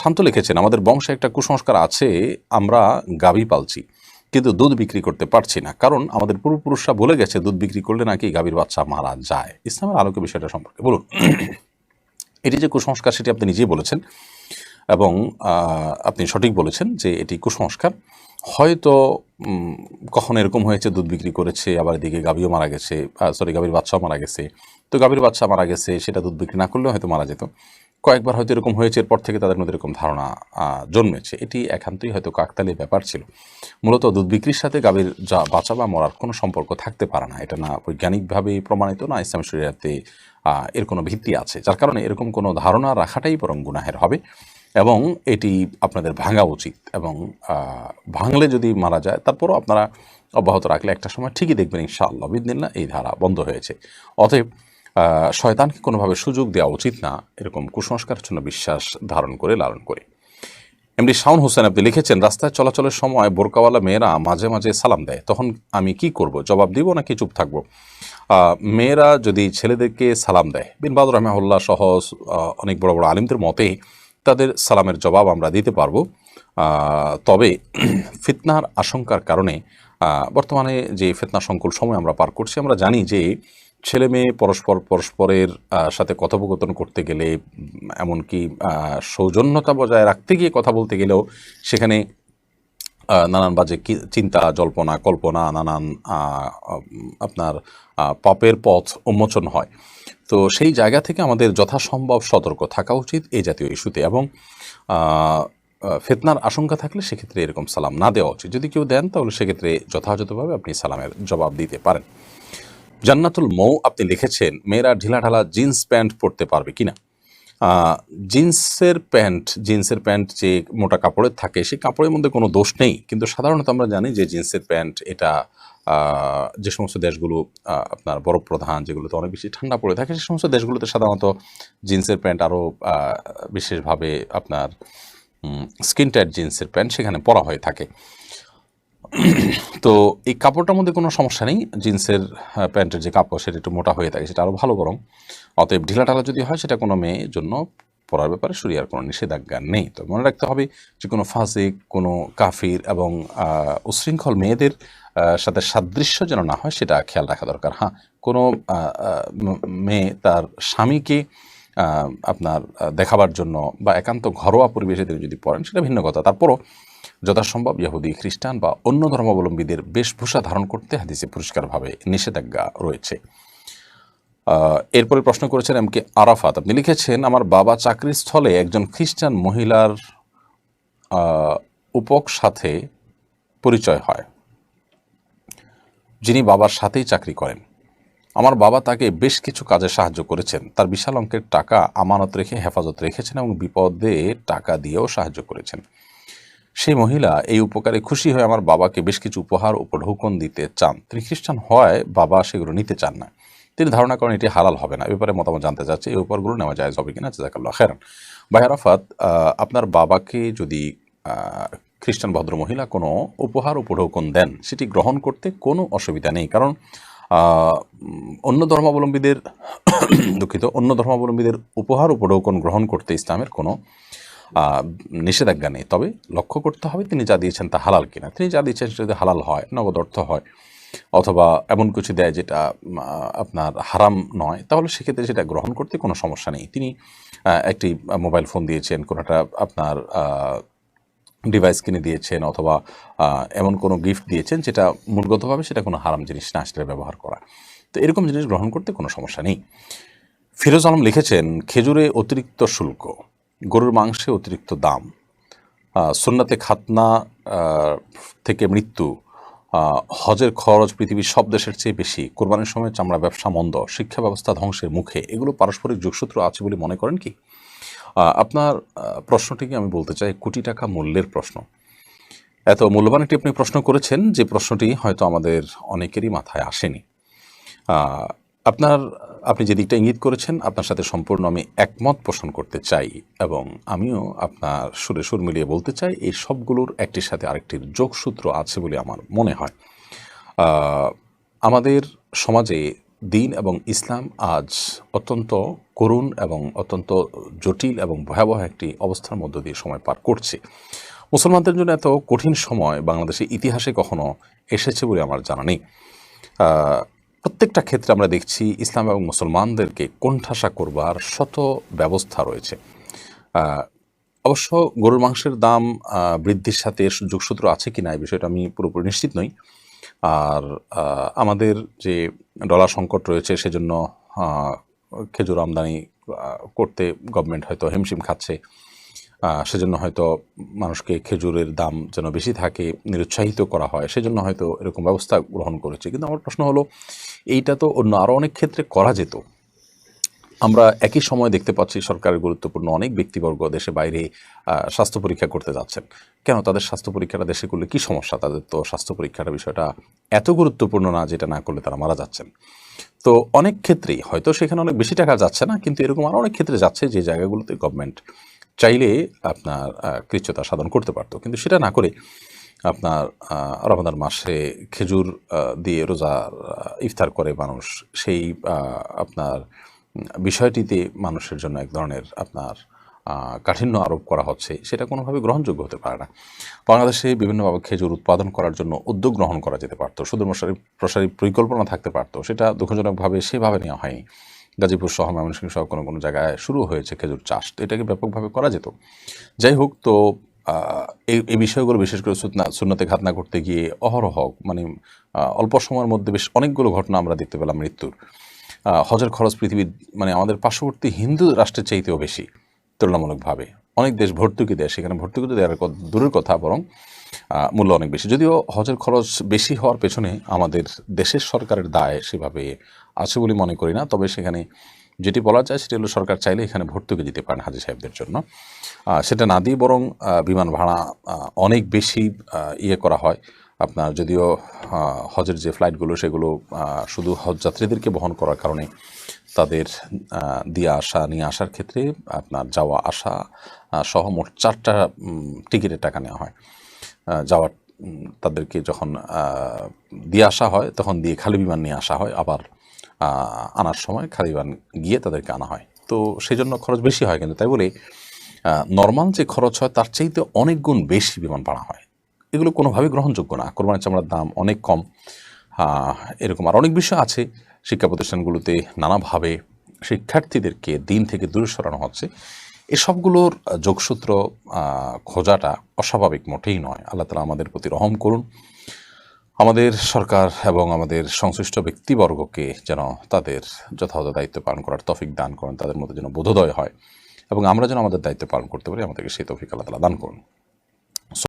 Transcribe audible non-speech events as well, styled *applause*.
শান্ত লিখেছেন, আমাদের বংশে একটা কুসংস্কার আছে, আমরা গাভী পালছি, কিন্তু দুধ বিক্রি করতে পারছি না। কারণ আমাদের পূর্বপুরুষরা বলে গেছে, দুধ বিক্রি করলে নাকি গাভীর বাচ্চা মারা যায়। ইসলামের আলোকে বিষয়টা সম্পর্কে। বলুন, এটি যে কুসংস্কার, সেটি আপনি নিজেই বলেছেন এবং আপনি সঠিক বলেছেন যে এটি কুসংস্কার। হয়তো কখন এরকম হয়েছে, দুধ বিক্রি করেছে, আবার এদিকে গাভীও মারা গেছে সরি গাভীর বাচ্চাও মারা গেছে। তো গাভীর বাচ্চা মারা গেছে, সেটা দুধ বিক্রি না করলেও হয়তো মারা যেত। কয়েকবার হয়তো এরকম হয়েছে, এরপর থেকে তাদের মধ্যে এরকম ধারণা জন্মেছে। এটি একান্তই হয়তো কাকতালীয় ব্যাপার ছিল। মূলত দুধ বিক্রির সাথে গাভীর যা বাঁচা বা মরার কোনো সম্পর্ক থাকতে পারে না। এটা না বৈজ্ঞানিকভাবে প্রমাণিত, না ইসলাম শরীরাতে এর কোনো ভিত্তি আছে। যার কারণে এরকম কোনো ধারণা রাখাটাই বরং গুনাহের হবে এবং এটি আপনাদের ভাঙা উচিত এবং ভাঙলে যদি মারা যায়, তারপরও আপনারা অব্যাহত রাখলে একটা সময় ঠিকই দেখবেন ইনশাআল্লাহ। বিদিনিল্লা এই ধারা বন্ধ হয়েছে। অতএব শয়তানকে কোনোভাবে সুযোগ দেওয়া উচিত না, এরকম কুসংস্কারের জন্য বিশ্বাস ধারণ করে লালন করে। এমডি শাওন হোসেন আপনি লিখেছেন, রাস্তায় চলাচলের সময় বোরকাওয়ালা মেয়েরা মাঝে মাঝে সালাম দেয়। তখন আমি কি করব, জবাব দিব নাকি চুপ থাকব? মেয়েরা যদি ছেলেদেরকে সালাম দেয়, বিন বাদুর রহমাউল্লাহ সহ অনেক বড় বড় আলিমদের মতে তাদের সালামের জবাব আমরা দিতে পারব। তবে *clears throat* ফিতনার আশঙ্কার কারণে বর্তমানে যে ফিতনা সংকুল সময় আমরা পার করছি, আমরা জানি যে ছেলে মেয়ে পরস্পর, পরস্পরের সাথে কথোপকথন করতে গেলে, এমনকি সৌজন্যতা বজায় রাখতে গিয়ে কথা বলতে গেলেও সেখানে নানান বাজে চিন্তা, জল্পনা, কল্পনা, নানান আপনার পাপের পথ উন্মোচন হয়। তো সেই জায়গা থেকে আমাদের যথাসম্ভব সতর্ক থাকা উচিত এই জাতীয় ইস্যুতে এবং ফেতনার আশঙ্কা থাকলে সেক্ষেত্রে এরকম সালাম না দেওয়া উচিত। যদি কেউ দেন তাহলে সেক্ষেত্রে যথাযথভাবে আপনি সালামের জবাব দিতে পারেন। জান্নাতুল মৌ আপনি লিখেছেন, মেয়েরা ঢিলাঢালা জিন্স প্যান্ট পরতে পারবে কিনা জিন্সের প্যান্ট জিন্সের প্যান্ট যে মোটা কাপড়ের থাকে, সেই কাপড়ের মধ্যে কোনো দোষ নেই। কিন্তু সাধারণত আমরা জানি যে জিন্সের প্যান্ট এটা যে সমস্ত দেশগুলো আপনার বরফ প্রধান যেগুলোতে অনেক বেশি ঠান্ডা পড়ে থাকে, সে সমস্ত দেশগুলোতে সাধারণত জিন্সের প্যান্ট আরও বিশেষভাবে আপনার স্কিন টাইট জিন্সের প্যান্ট সেখানে পরা হয়ে থাকে। তো এই কাপড়টার মধ্যে কোনো সমস্যা নেই। জিন্সের প্যান্টের যে কাপড় সেটা একটু মোটা হয়ে থাকে সেটা আরও ভালো বরং অতএব ঢিলা ঢিলাঢালা যদি হয় সেটা কোনো মেয়ের জন্য পড়ার ব্যাপারে শরিয়ার কোনো নিষেধাজ্ঞা নেই। তো মনে রাখতে হবে যে কোনো ফাসিক কোনো কাফির এবং আহ, উচ্ছৃঙ্খল মেয়েদের সাথে সাদৃশ্য যেন না হয় সেটা খেয়াল রাখা দরকার। হ্যাঁ কোনো মেয়ে তার স্বামীকে আপনার দেখাবার জন্য বা একান্ত ঘরোয়া পরিবেশে তিনি যদি পড়েন সেটা ভিন্ন কথা। তারপরও যথাসম্ভব ইহুদি, খ্রিস্টান বা অন্য ধর্মাবলম্বীদের বেশভূষা ধারণ করতে হাদিসে পরিষ্কারভাবে নিষেধাজ্ঞা রয়েছে। এরপরে প্রশ্ন করেছেন এম কে আরাফাত। আপনি লিখেছেন, আমার বাবা চাকরির স্থলে একজন খ্রিস্টান মহিলার উপক সাথে পরিচয় হয়। যিনি বাবার সাথেই চাকরি করেন। আমার বাবা তাকে বেশ কিছু কাজে সাহায্য করেছেন। তার বিশাল অঙ্কের টাকা আমানত রেখে হেফাজত রেখেছেন এবং বিপদে টাকা দিয়েও সাহায্য করেছেন। সেই মহিলা এই উপকারে খুশি হয়ে আমার বাবাকে বেশ কিছু উপহার উপঢৌকন দিতে চান। তিনি খ্রিস্টান হওয়ায় বাবা সেগুলো নিতে চান না। তিনি ধারণা করেন এটি হালাল হবে না। ব্যাপারে মতামত জানতে চাচ্ছে। এই উপহারগুলো নেওয়া যায় হবে কিনা? জাজাকাল্লাহ খেরান বাহারাফাত আপনার বাবাকে যদি খ্রিস্টান ভদ্র মহিলা কোনো উপহার উপঢৌকন দেন, সেটি গ্রহণ করতে কোনো অসুবিধা নেই। কারণ অন্য ধর্মাবলম্বীদের, দুঃখিত, অন্য ধর্মাবলম্বীদের উপহার উপঢৌকন গ্রহণ করতে ইসলামের কোনো নিষেধাজ্ঞা নেই। তবে লক্ষ্য করতে হবে তিনি যা দিয়েছেন তা হালাল কিনা। তিনি যা দিয়েছেন সেটা যদি হালাল হয়, নগদ অর্থ হয়, অথবা এমন কিছু দেয় যেটা আপনার হারাম নয়, তাহলে সেক্ষেত্রে সেটা গ্রহণ করতে কোনো সমস্যা নেই। তিনি একটি মোবাইল ফোন দিয়েছেন, কোনো একটা আপনার ডিভাইস কিনে দিয়েছেন, অথবা এমন কোনো গিফট দিয়েছেন যেটা মূলগতভাবে সেটা কোনো হারাম জিনিস না, সেটা ব্যবহার করা। তো এরকম জিনিস গ্রহণ করতে কোনো সমস্যা নেই। ফিরোজ আলম লিখেছেন, খেজুরে অতিরিক্ত শুল্ক। গরুর মাংসে অতিরিক্ত দাম। সুন্নাতে খাতনা থেকে মৃত্যু হজের খরচ পৃথিবীর সব দেশের চেয়ে বেশি, কোরবানির সময় চামড়া ব্যবসা মন্দ, শিক্ষা ব্যবস্থা ধ্বংসের মুখে, এগুলো পারস্পরিক যোগসূত্র আছে বলে মনে করেন কি? আপনার প্রশ্নটিকে আমি বলতে চাই, কোটি টাকা মূল্যের প্রশ্ন। এত মূল্যবান একটি আপনি প্রশ্ন করেছেন, যে প্রশ্নটি হয়তো আমাদের অনেকেরই মাথায় আসেনি। আপনার, আপনি যে দিকটা ইঙ্গিত করেছেন, আপনার সাথে সম্পূর্ণ আমি একমত পোষণ করতে চাই এবং আমিও আপনার সুরে সুর মিলিয়ে বলতে চাই, এই সবগুলোর একটির সাথে আরেকটির যোগসূত্র আছে বলে আমার মনে হয়। আমাদের সমাজে দিন এবং ইসলাম আজ অত্যন্ত করুণ এবং অত্যন্ত জটিল এবং ভয়াবহ একটি অবস্থার মধ্য দিয়ে সময় পার করছে। মুসলমানদের জন্য এত কঠিন সময় বাংলাদেশের ইতিহাসে কখনো এসেছে বলে আমার জানা নেই। প্রত্যেকটা ক্ষেত্রে আমরা দেখছি ইসলাম এবং মুসলমানদেরকে কোণঠাসা করবার শত ব্যবস্থা রয়েছে। অবশ্য গরুর মাংসের দাম বৃদ্ধির সাথে যোগসূত্র আছে কি না এই বিষয়টা আমি পুরোপুরি নিশ্চিত নই। আর আমাদের যে ডলার সংকট রয়েছে সেজন্য খেজুর আমদানি করতে গভর্নমেন্ট হয়তো হিমশিম খাচ্ছে। সেজন্য হয়তো মানুষকে খেজুরের দাম যেন বেশি থাকে, নিরুৎসাহিত করা হয়, সেজন্য হয়তো এরকম ব্যবস্থা গ্রহণ করেছে। কিন্তু আমার প্রশ্ন হলো, এইটা তো অন্য আরও অনেক ক্ষেত্রে করা যেত। আমরা একই সময় দেখতে পাচ্ছি সরকারের গুরুত্বপূর্ণ অনেক ব্যক্তিবর্গ দেশে বাইরে স্বাস্থ্য পরীক্ষা করতে যাচ্ছেন। কেন? তাদের স্বাস্থ্য পরীক্ষাটা দেশে করলে কী সমস্যা? তাদের তো স্বাস্থ্য পরীক্ষাটা বিষয়টা এত গুরুত্বপূর্ণ না যেটা না করলে তারা মারা যাচ্ছেন। তো অনেক ক্ষেত্রেই হয়তো সেখানে অনেক বেশি টাকা যাচ্ছে না, কিন্তু এরকম আরও অনেক ক্ষেত্রে যাচ্ছে যে জায়গাগুলোতে গভর্নমেন্ট চাইলে আপনার কৃচ্ছতা সাধন করতে পারতো। কিন্তু সেটা না করে আপনার রমাদান মাসে খেজুর দিয়ে রোজা ইফতার করে মানুষ সেই আপনার বিষয়টিতে মানুষের জন্য এক ধরনের আপনার কাঠিন্য আরোপ করা হচ্ছে। সেটা কোনোভাবে গ্রহণযোগ্য হতে পারে না। বাংলাদেশে বিভিন্নভাবে খেজুর উৎপাদন করার জন্য উদ্যোগ গ্রহণ করা যেতে পারতো। শুধু প্রসারী প্রসারী পরিকল্পনা থাকতে পারতো। সেটা দুঃখজনকভাবে সেভাবে নেওয়া হয়নি। গাজীপুর সহ ময়মনসিংহ সহ কোনো কোনো জায়গায় শুরু হয়েছে খেজুর চাষ। তো এটাকে ব্যাপকভাবে করা যেত। যাই হোক, তো এই এই বিষয়গুলো বিশেষ করে সুন্না সুন্নতে ঘাত না করতে গিয়ে অহরহ মানে অল্প সময়ের মধ্যে বেশ অনেকগুলো ঘটনা আমরা দেখতে পেলাম মৃত্যুর। হজের খরচ পৃথিবীর মানে আমাদের পার্শ্ববর্তী হিন্দু রাষ্ট্রের চাইতেও বেশি, তুলনামূলকভাবে। অনেক দেশ ভর্তুকি দেয়, সেখানে ভর্তুকি তো দেওয়ার দূরের কথা, বরং মূল্য অনেক বেশি। যদিও হজের খরচ বেশি হওয়ার পেছনে আমাদের দেশের সরকারের দায় সেভাবে আছে বলে মনে করি না। তবে সেখানে যেটি বলা যায় সেটি হলো সরকার চাইলে এখানে ভর্তুকি দিতে পারেন হাজি সাহেবদের জন্য। সেটা না দিয়ে বরং বিমান ভাড়া অনেক বেশি ইয়ে করা হয়। আপনার যদিও হজের যে ফ্লাইটগুলো সেগুলো শুধু হজ যাত্রীদেরকে বহন করার কারণে তাদের দিয়ে আসা, নিয়ে আসার ক্ষেত্রে আপনার যাওয়া, আসা সহ মোট চারটা টিকিটের টাকা নেওয়া হয়। যাওয়ার তাদেরকে যখন দিয়ে আসা হয়, তখন দিয়ে খালি বিমান নিয়ে আসা হয়। আবার আনার সময় খালি বিমান গিয়ে তাদেরকে আনা হয়। তো সেই জন্য খরচ বেশি হয় কিন্তু, তাই বলে নর্মাল যে খরচ হয় তার চাইতে অনেক গুণ বেশি বিমান ভাড়া হয়। এগুলো কোনোভাবেই গ্রহণযোগ্য না। কোরবানি চামড়ার দাম অনেক কম। এরকম আর অনেক বিষয় আছে। শিক্ষা প্রতিষ্ঠানগুলোতে নানাভাবে শিক্ষার্থীদেরকে দিন থেকে দূরে সরানো হচ্ছে। এসবগুলোর যোগসূত্র খোঁজাটা অস্বাভাবিক মোটেই নয়। আল্লাহ তালা আমাদের প্রতি রহম করুন। আমাদের সরকার এবং আমাদের সংশ্লিষ্ট ব্যক্তিবর্গকে যেন তাদের যথাযথ দায়িত্ব পালন করার তফিক দান করেন, তাদের মধ্যে যেন বোধোদয় হয় এবং আমরা যেন আমাদের দায়িত্ব পালন করতে পারি, আমাদেরকে সেই তফিক তালা দান করুন।